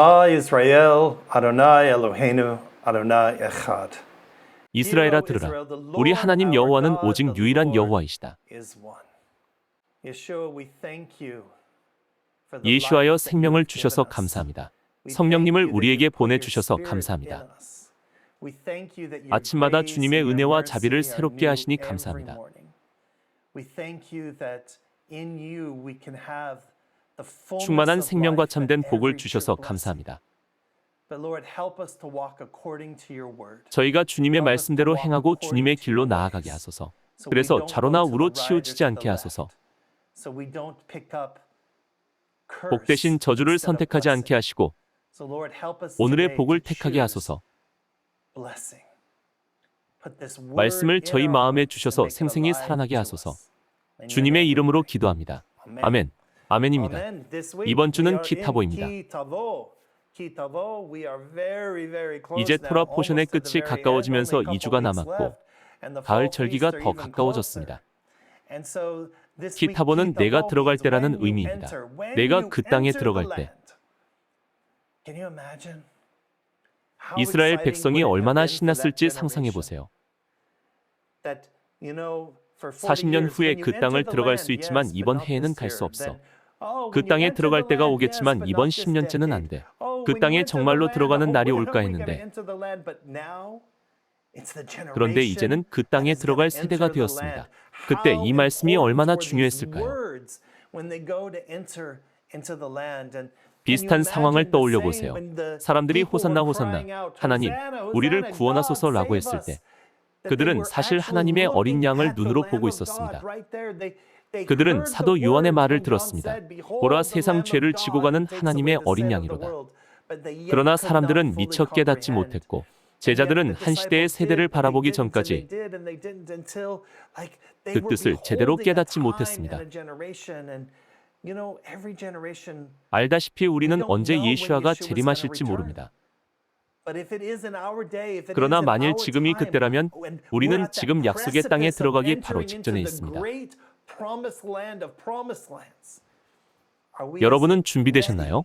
Shema Israel, Adonai Eloheinu, Adonai Echad. 이스라엘아 들으라. 우리 하나님 여호와는 오직 유일한 여호와이시다. 예수하여 생명을 주셔서. 감사합니다. 성령님을 우리에게 보내주셔서 감사합니다. 아침마다 주님의 은혜와 자비를 새롭게 하시니 감사합니다. 충만한 생명과 참된 복을 주셔서. 감사합니다. 저희가 주님의 말씀대로 행하고 주님의 길로 나아가게 하소서. 그래서 좌로나 우로 치우치지 않게 하소서. 복 대신 저주를 선택하지 않게. 하시고 오늘의 복을 택하게 하소서. 말씀을 저희 마음에 주셔서 생생히 살아나게 하소서. 주님의. 이름으로 기도합니다. 아멘. 아멘입니다. 이번 주는 close 이제 토라 포션의 끝이 가까워지면서 end, only a 2주가 couple weeks 남았고 가을 절기가 더 가까워졌습니다. 기타보는 내가 들어갈 때라는 의미입니다. 내가 그 땅에 들어갈 때. 이스라엘 백성이 얼마나 신났을지 상상해? 보세요. that, you know, for 40년 40년 후에 후에 그 땅을 들어갈 수 있지만 이번 해에는 갈 수 없어. 그 땅에 들어갈 때가 오겠지만 이번 10년째는 안 돼. 그 땅에 정말로 들어가는 날이 올까 했는데. 그런데 이제는 그 땅에 들어갈 세대가 되었습니다. 그때 이 말씀이 얼마나 중요했을까요? 비슷한 상황을 떠올려 보세요. 사람들이 호산나 호산나 하나님 우리를 구원하소서라고 했을 때 그들은 사실 하나님의 어린 양을 눈으로 보고 있었습니다. 그들은 사도 요한의 말을 들었습니다. 보라 세상 죄를 지고 가는 하나님의 어린 양이로다. 그러나 사람들은 미처 깨닫지 못했고 제자들은 한 시대의 세대를 바라보기 전까지 그 뜻을 제대로 깨닫지 못했습니다. 알다시피 우리는 언제 예수아가 재림하실지 모릅니다. 그러나 만일 지금이 그때라면 우리는 지금 약속의 땅에 들어가기 바로 직전에 있습니다. 여러분은 준비되셨나요?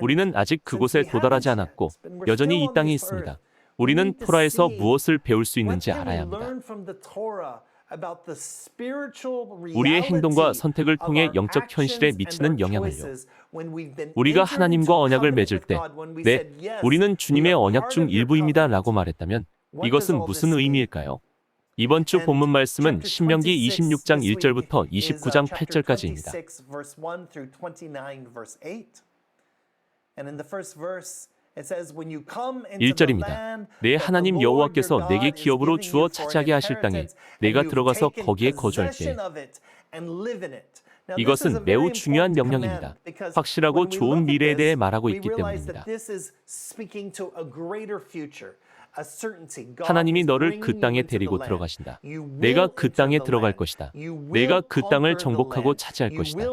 우리는 아직 그곳에 도달하지 않았고 여전히 이 땅에 있습니다. 우리는 토라에서 무엇을 배울 수 있는지 알아야 합니다. 우리의 행동과 선택을 통해 영적 현실에 미치는 영향을요. 우리가 하나님과 언약을 맺을 때, 네, 우리는 주님의 언약 중 일부입니다 라고 말했다면 이것은 무슨 의미일까요? 이번 주 본문 말씀은 신명기 26장 1절부터 29장 8절까지입니다. 1절입니다. 내 하나님 여호와께서 내게 기업으로 주어 차지하게 하실 땅에 내가 들어가서 거기에 거주할게. 이것은 매우 중요한 명령입니다. 확실하고 좋은 미래에 대해 말하고 있기 때문입니다. 하나님이 너를 그 땅에 데리고 들어가신다. 내가 그 땅에 들어갈 것이다. 내가 그 땅을 정복하고 차지할 것이다.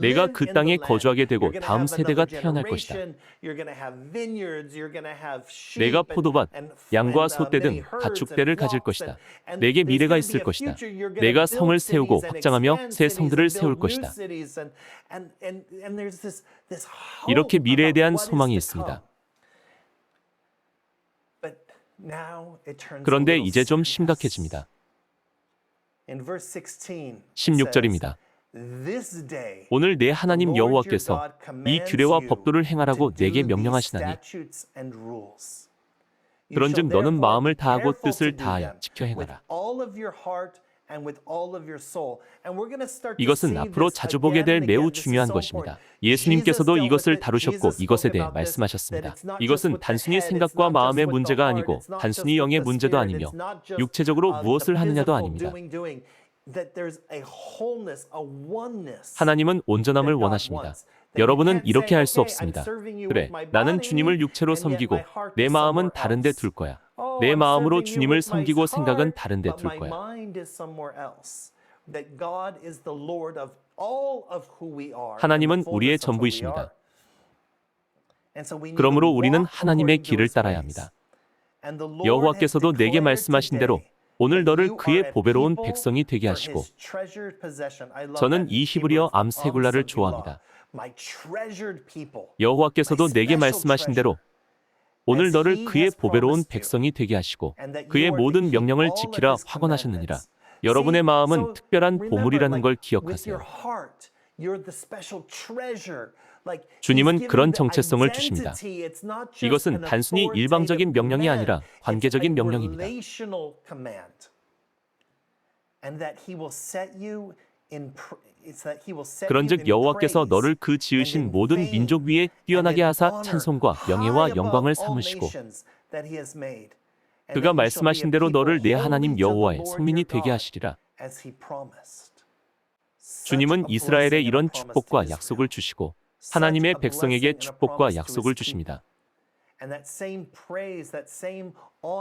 내가 그 땅에 거주하게 되고 다음 세대가 태어날 것이다. 내가 포도밭, 양과 소떼 등 가축대를 가질 것이다. 내게 미래가 있을 것이다. 내가 성을 세우고 확장하며 새 성들을 세울 것이다. 이렇게 미래에 대한 소망이 있습니다. 그런데 이제 좀 심각해집니다. 16절입니다. 오늘 내 하나님 여호와께서 이 규례와 법도를 행하라고 내게 명령하시나니 그런즉 너는 마음을 다하고 뜻을 다하여 지켜 행하라. 이것은 앞으로 자주 보게 될 매우 중요한 것입니다. 예수님께서도 이것을 다루셨고 이것에 대해 말씀하셨습니다. 이것은 단순히 생각과 마음의 문제가 아니고 단순히 영의 문제도 아니며 육체적으로 무엇을 하느냐도 아닙니다. 하나님은 온전함을 원하십니다. 여러분은 이렇게 할 수 없습니다. 그래, 나는 주님을 육체로 섬기고 내 마음은 다른 데 둘 거야. 내 마음으로 주님을 섬기고 생각은 다른 데 둘 거야. 하나님은 우리의 전부이십니다. 그러므로 우리는 하나님의 길을 따라야 합니다. 여호와께서도 내게 말씀하신 대로 오늘 너를 그의 보배로운 백성이 되게 하시고 저는 이 히브리어 암세굴라를 좋아합니다. 여호와께서도 내게 말씀하신 대로 오늘 너를 그의 보배로운 백성이 되게 하시고 그의 모든 명령을 지키라 확언하셨느니라. 여러분의 마음은 특별한 보물이라는 걸 기억하세요. 주님은 그런 정체성을 주십니다. 이것은 단순히 일방적인 명령이 아니라 관계적인 명령입니다. 그런즉 여호와께서 너를 그 지으신 모든 민족 위에 뛰어나게 하사 찬송과 명예와 영광을 삼으시고 그가 말씀하신 대로 너를 내 하나님 여호와의 성민이 되게 하시리라. 주님은 이스라엘에 이런 축복과 약속을 주시고 하나님의 백성에게 축복과 약속을 주십니다.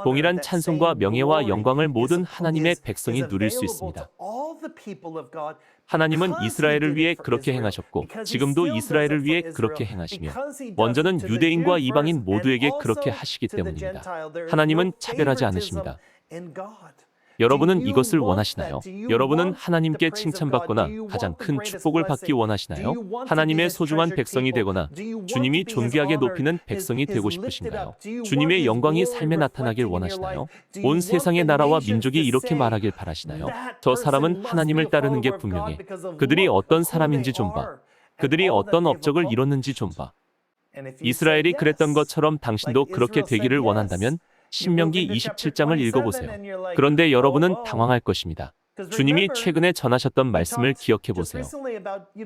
동일한 찬송과 명예와 영광을 모든 하나님의 백성이 누릴 수 있습니다. 하나님은 이스라엘을 위해 그렇게 행하셨고 지금도 이스라엘을 위해 그렇게 행하시며 먼저는 유대인과 이방인 모두에게 그렇게 하시기 때문입니다. 하나님은 차별하지 않으십니다. 여러분은 이것을 원하시나요? 여러분은 하나님께 칭찬받거나 가장 큰 축복을 받기 원하시나요? 하나님의 소중한 백성이 되거나 주님이 존귀하게 높이는 백성이 되고 싶으신가요? 주님의 영광이 삶에 나타나길 원하시나요? 온 세상의 나라와 민족이 이렇게 말하길 바라시나요? 저 사람은 하나님을 따르는 게 분명해. 그들이 어떤 사람인지 좀 봐. 그들이 어떤 업적을 이뤘는지 좀 봐. 이스라엘이 그랬던 것처럼 당신도 그렇게 되기를 원한다면 신명기 27장을 읽어보세요. 그런데 여러분은 당황할 것입니다. 주님이 최근에 전하셨던 말씀을 기억해 보세요.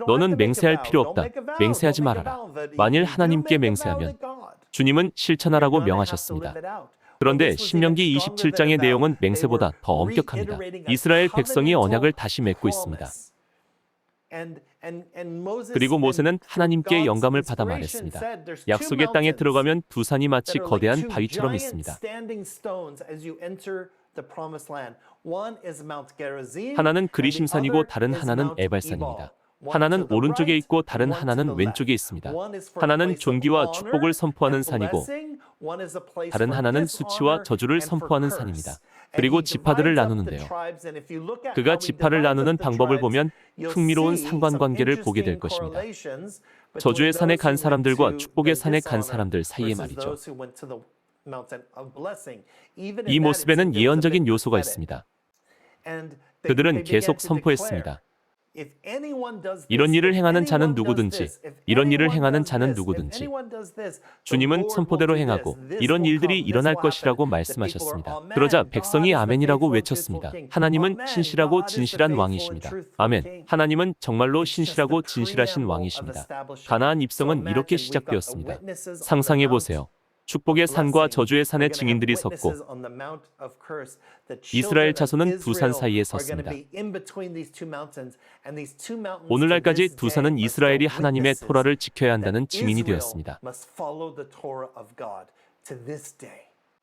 너는 맹세할 필요 없다. 맹세하지 말아라. 만일 하나님께 맹세하면 주님은 실천하라고 명하셨습니다. 그런데 신명기 27장의 내용은 맹세보다 더 엄격합니다. 이스라엘 백성이 언약을 다시 맺고 있습니다. 그리고 모세는 하나님께 영감을 받아 말했습니다. 약속의 땅에 들어가면 두 산이 마치 거대한 바위처럼 있습니다. 하나는 그리심산이고 다른 하나는 에발산입니다. 하나는 오른쪽에 있고 다른 하나는 왼쪽에 있습니다. 하나는 존귀와 축복을 선포하는 산이고 다른 하나는 수치와 저주를 선포하는 산입니다. 그리고 지파들을 나누는데요. 그가 지파를 나누는 방법을 보면 흥미로운 상관관계를 보게 될 것입니다. 저주의 산에 간 사람들과 축복의 산에 간 사람들 사이에 말이죠. 이 모습에는 예언적인 요소가 있습니다. 그들은 계속 선포했습니다. 이런 일을 행하는 자는 누구든지, 이런 일을 행하는 자는 누구든지, 주님은 선포대로 행하고 이런 일들이 일어날 것이라고 말씀하셨습니다. 그러자 백성이 아멘이라고 외쳤습니다. 하나님은 신실하고 진실한 왕이십니다. 아멘. 하나님은 정말로 신실하고 진실하신 왕이십니다. 가나안 입성은 이렇게 시작되었습니다. 상상해 보세요. 축복의 산과 저주의 산의 증인들이 섰고 이스라엘 자손은 두 산 사이에 섰습니다. 오늘날까지 두 산은 이스라엘이 하나님의 토라를 지켜야 한다는 증인이 되었습니다.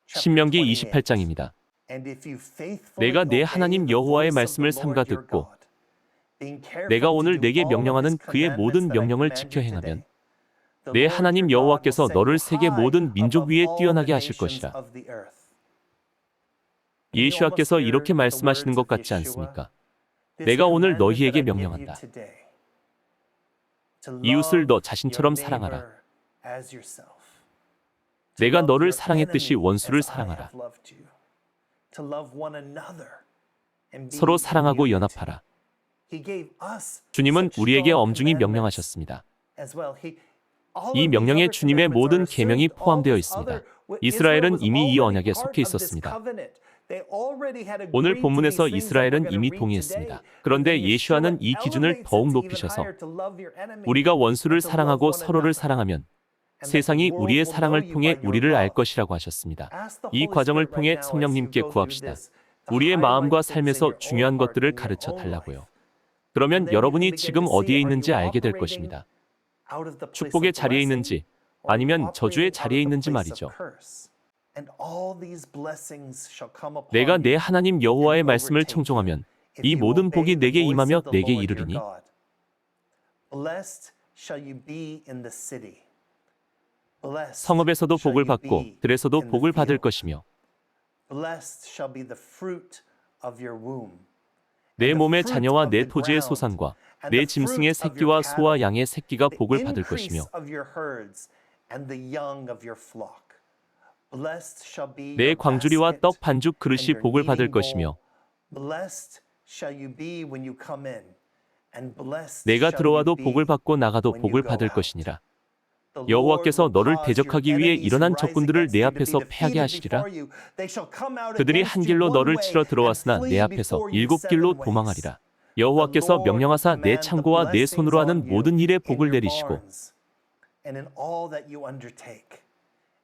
신명기 28장입니다. 내가 내 하나님 여호와의 말씀을 삼가 듣고 내가 오늘 내게 명령하는 그의 모든 명령을 지켜 행하면 내 하나님 여호와께서 너를 세계 모든 민족 위에 뛰어나게 하실 것이라. 예수와께서 이렇게 말씀하시는 것 같지 않습니까? 내가 오늘 너희에게 명령한다. 이웃을 너 자신처럼 사랑하라. 내가 너를 사랑했듯이 원수를 사랑하라. 서로 사랑하고 연합하라. 주님은 우리에게 엄중히 명령하셨습니다. 이 명령에 주님의 모든 계명이 포함되어 있습니다. 이스라엘은 이미 이 언약에 속해 있었습니다. 오늘 본문에서 이스라엘은 이미 동의했습니다. 그런데 예수와는 이 기준을 더욱 높이셔서 우리가 원수를 사랑하고 서로를 사랑하면 세상이 우리의 사랑을 통해 우리를 알 것이라고 하셨습니다. 이 과정을 통해 성령님께 구합시다. 우리의 마음과 삶에서 중요한 것들을 가르쳐 달라고요. 그러면 여러분이 지금 어디에 있는지 알게 될 것입니다. 축복의 자리에 있는지 아니면 저주의 자리에 있는지 말이죠. 내가 내 하나님 여호와의 말씀을 청종하면 이 모든 복이 내게 임하며 내게 이르리니. 성읍에서도 복을 받고 들에서도 복을 받을 것이며 내 몸의 자녀와 내 토지의 소산과 내 짐승의 새끼와 소와 양의 새끼가 복을 받을 것이며 내 광주리와 떡 반죽 그릇이 복을 받을 것이며 내가 들어와도 복을 받고 나가도 복을 받을 것이니라. 여호와께서 너를 대적하기 위해 일어난 적군들을 내 앞에서 패하게 하시리라. 그들이 한 길로 너를 치러 들어왔으나 내 앞에서 일곱 길로 도망하리라. 여호와께서 명령하사 내 창고와 내 손으로 하는 모든 일에 복을 내리시고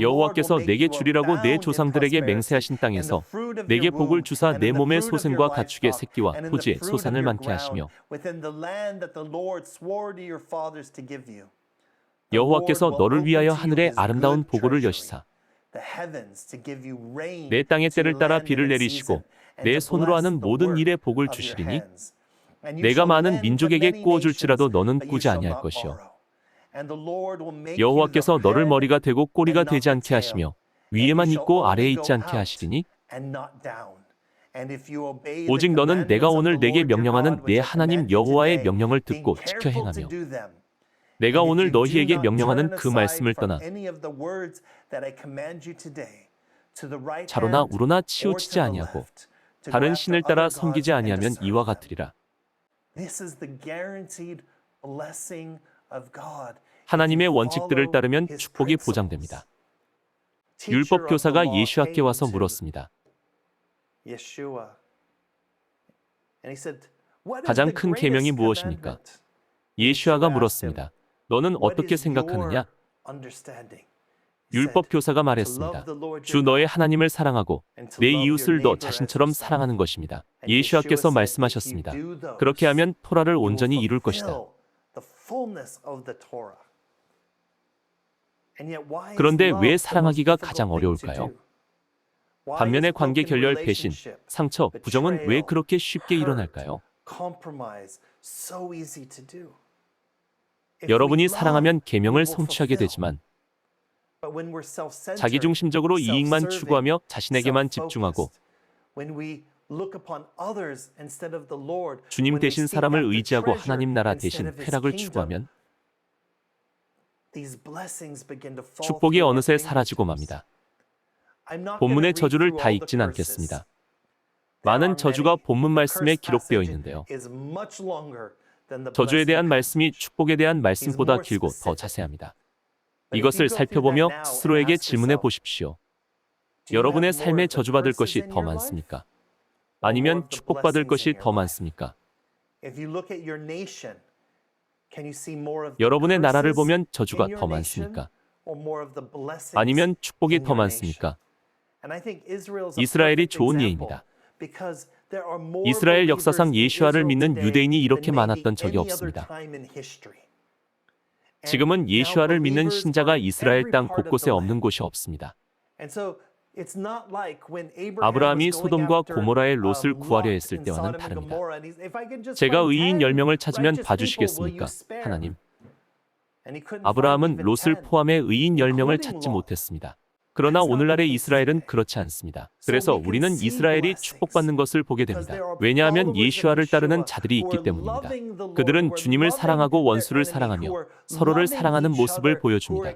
여호와께서 내게 주리라고 내 조상들에게 맹세하신 땅에서 내게 복을 주사 내 몸의 소생과 가축의 새끼와 토지의 소산을 많게 하시며 여호와께서 너를 위하여 하늘의 아름다운 보고를 여시사. 내 땅의 때를 따라 비를 내리시고 내 손으로 하는 모든 일에 복을 주시리니 내가 많은 민족에게 꾸어줄지라도 너는 꾸지 아니할 것이요 여호와께서 너를 머리가 되고 꼬리가 되지 않게 하시며 위에만 있고 아래에 있지 않게 하시리니 오직 너는 내가 오늘 내게 명령하는 내 하나님 여호와의 명령을 듣고 지켜 행하며 내가 오늘 너희에게 명령하는 그 말씀을 떠나 자로나 우로나 치우치지 아니하고 다른 신을 따라 섬기지 아니하면 이와 같으리라. 하나님의 원칙들을 따르면 축복이 보장됩니다. 율법 교사가 예수께 와서 물었습니다. 가장 큰 계명이 무엇입니까? 예수아가 물었습니다. 너는 어떻게 생각하느냐? 율법 교사가 말했습니다. 주 너의 하나님을 사랑하고 내 이웃을 너 자신처럼 사랑하는 것입니다. 예수아께서 말씀하셨습니다. 그렇게 하면 토라를 온전히 이룰 것이다. 그런데 왜 사랑하기가 가장 어려울까요? 반면에 관계 결렬, 배신, 상처, 부정은 왜 그렇게 쉽게 일어날까요? 여러분이 사랑하면 계명을 성취하게 되지만 자기중심적으로 이익만 추구하며 자신에게만 집중하고 주님 대신 사람을 의지하고 하나님 나라 대신 쾌락을 추구하면 축복이 어느새 사라지고 맙니다. 본문의 저주를 다 읽진 않겠습니다. 많은 저주가 본문 말씀에 기록되어 있는데요. 저주에 대한 말씀이 축복에 대한 말씀보다 길고 더 자세합니다. 이것을 살펴보며 스스로에게 질문해 보십시오. 여러분의 삶에 저주받을 것이 더 많습니까? 아니면 축복받을 것이 더 많습니까? 여러분의 나라를 보면 저주가 더 많습니까? 아니면 축복이 더 많습니까? 이스라엘이 좋은 예입니다. 이스라엘 역사상 예수아를 믿는 유대인이 이렇게 많았던 적이 없습니다. 지금은 예수아를 믿는 신자가 이스라엘 땅 곳곳에 없는 곳이 없습니다. 아브라함이 소돔과 고모라의 롯을 구하려 했을 때와는 다릅니다. 제가 의인 10명을 찾으면 봐주시겠습니까? 하나님. 아브라함은 롯을 포함해 의인 10명을 찾지 못했습니다. 그러나 오늘날의 이스라엘은 그렇지 않습니다. 그래서 우리는 이스라엘이 축복받는 것을 보게 됩니다. 왜냐하면 예수아를 따르는 자들이 있기 때문입니다. 그들은 주님을 사랑하고 원수를 사랑하며 서로를 사랑하는 모습을 보여줍니다.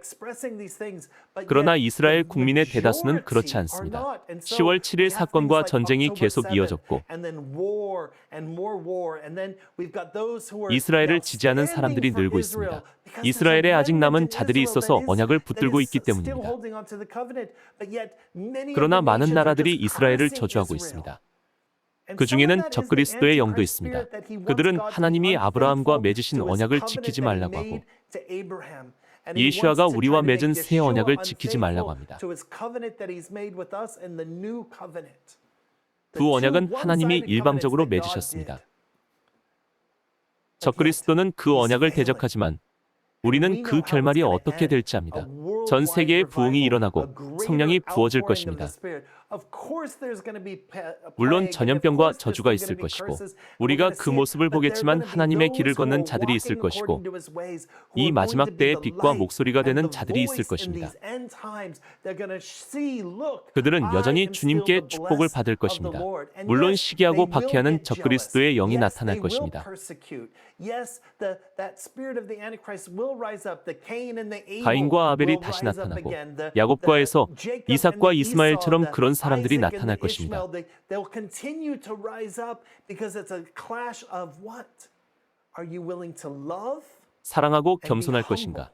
그러나 이스라엘 국민의 대다수는 그렇지 않습니다. 10월 7일 사건과 전쟁이 계속 이어졌고 이스라엘을 지지하는 사람들이 늘고 있습니다. 이스라엘에 아직 남은 자들이 있어서 언약을 붙들고 있기 때문입니다. 그러나 많은 나라들이 이스라엘을 저주하고 있습니다. 그 중에는 적그리스도의 영도 있습니다. 그들은 하나님이 아브라함과 맺으신 언약을 지키지 말라고 하고 예수아가 우리와 맺은 새 언약을 지키지 말라고 합니다. 두 언약은 하나님이 일방적으로 맺으셨습니다. 적그리스도는 그 언약을 대적하지만 우리는 그 결말이 어떻게 될지 압니다. 전 세계의 부흥이 일어나고 성령이 부어질 것입니다. 물론 전염병과 저주가 있을 것이고 우리가 그 모습을 보겠지만 하나님의 길을 걷는 자들이 있을 것이고 이 마지막 때의 빛과 목소리가 되는 자들이 있을 것입니다. 그들은 여전히 주님께 축복을 받을 것입니다. 물론 시기하고 박해하는 적그리스도의 영이 나타날 것입니다. 가인과 아벨이 다시 나타나고 야곱과에서 이삭과 이스마엘처럼 그런 사람들이 나타날 것입니다. 사랑하고 겸손할 것인가?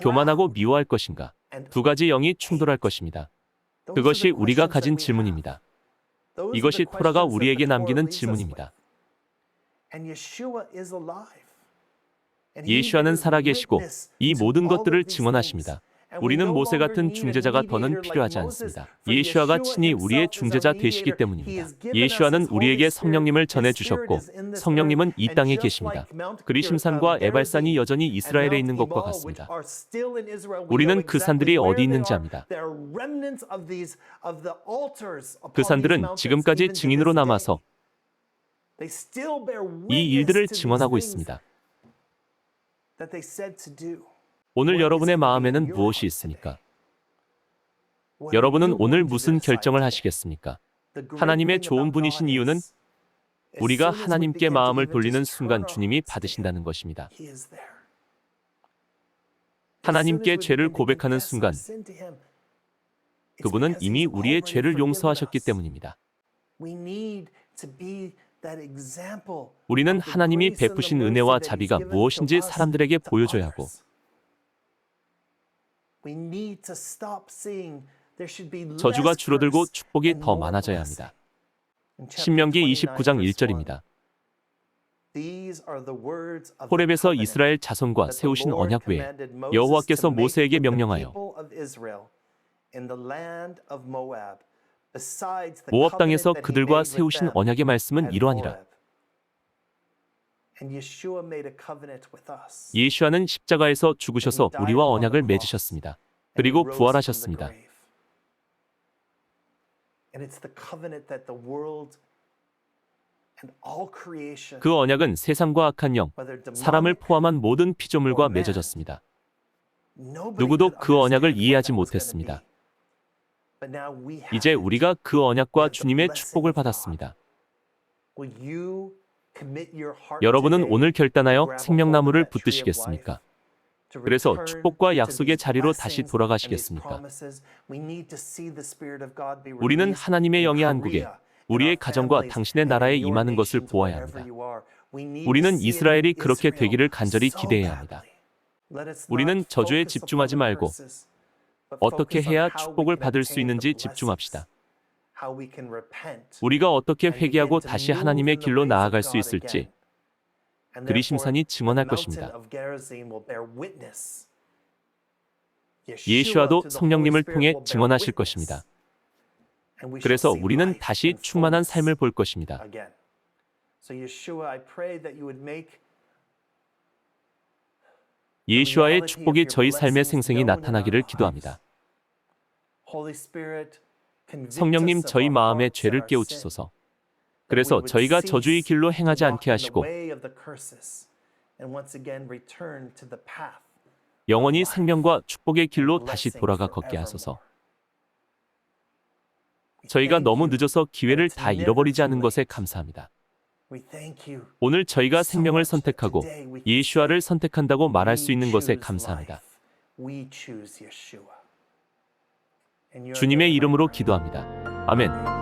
교만하고 미워할 것인가? 두 가지 영이 충돌할 것입니다. 그것이 우리가 가진 질문입니다. 이것이 토라가 우리에게 남기는 질문입니다. 예수와는 살아계시고 이 모든 것들을 증언하십니다. 우리는 모세 같은 중재자가 더는 필요하지 않습니다. 예수와가 친히 우리의 중재자 되시기 때문입니다. 예수와는 우리에게 성령님을 전해 주셨고 성령님은 이 땅에 계십니다. 그리심산과 에발산이 여전히 이스라엘에 있는 것과 같습니다. 우리는 그 산들이 어디 있는지 압니다. 그 산들은 지금까지 증인으로 남아서 이 일들을 증언하고 있습니다. 오늘 여러분의 마음에는 무엇이 있습니까? 여러분은 오늘 무슨 결정을 하시겠습니까? 하나님의 좋은 분이신 이유는 우리가 하나님께 마음을 돌리는 순간 주님이 받으신다는 것입니다. 하나님께 죄를 고백하는 순간 그분은 이미 우리의 죄를 용서하셨기 때문입니다. 우리는 하나님이 베푸신 은혜와 자비가 무엇인지 사람들에게 보여줘야 하고 저주가 줄어들고 축복이 더 많아져야 합니다. 신명기 29장 1절입니다. 호렙에서 이스라엘 자손과 세우신 언약 외에 여호와께서 모세에게 명령하여 모압 땅에서 그들과 세우신 언약의 말씀은 이러하니라. 예수와는 십자가에서 죽으셔서 우리와 언약을 맺으셨습니다. 그리고 부활하셨습니다. 그 언약은 세상과 악한 영, 사람을 포함한 모든 피조물과 맺어졌습니다. 누구도 그 언약을 이해하지 못했습니다. 이제 우리가 그 언약과 주님의 축복을 받았습니다. 여러분은 오늘 결단하여 생명나무를 붙드시겠습니까? 그래서 축복과 약속의 자리로 다시 돌아가시겠습니까? 우리는 하나님의 영이 한국에 우리의 가정과 당신의 나라에 임하는 것을 보아야 합니다. 우리는 이스라엘이 그렇게 되기를 간절히 기대해야 합니다. 우리는 저주에 집중하지 말고 어떻게 해야 축복을 받을 수 있는지 집중합시다. 우리가 어떻게 회개하고 다시 하나님의 길로 나아갈 수 있을지 그리심산이 증언할 것입니다. 예수와도 성령님을 통해 증언하실 것입니다. 그래서 우리는 다시 충만한 삶을 볼 것입니다. 예수와의 축복이 저희 삶의 생생히 나타나기를 기도합니다. 성령님 저희 마음의 죄를 깨우치소서. 그래서 저희가 저주의 길로 행하지 않게 하시고 영원히 생명과 축복의 길로 다시 돌아가 걷게 하소서. 저희가 너무 늦어서 기회를 다 잃어버리지 않은 것에 감사합니다. 오늘 저희가 생명을 선택하고 예수와를 선택한다고 말할 수 있는 것에 감사합니다. 주님의 이름으로 기도합니다. 아멘.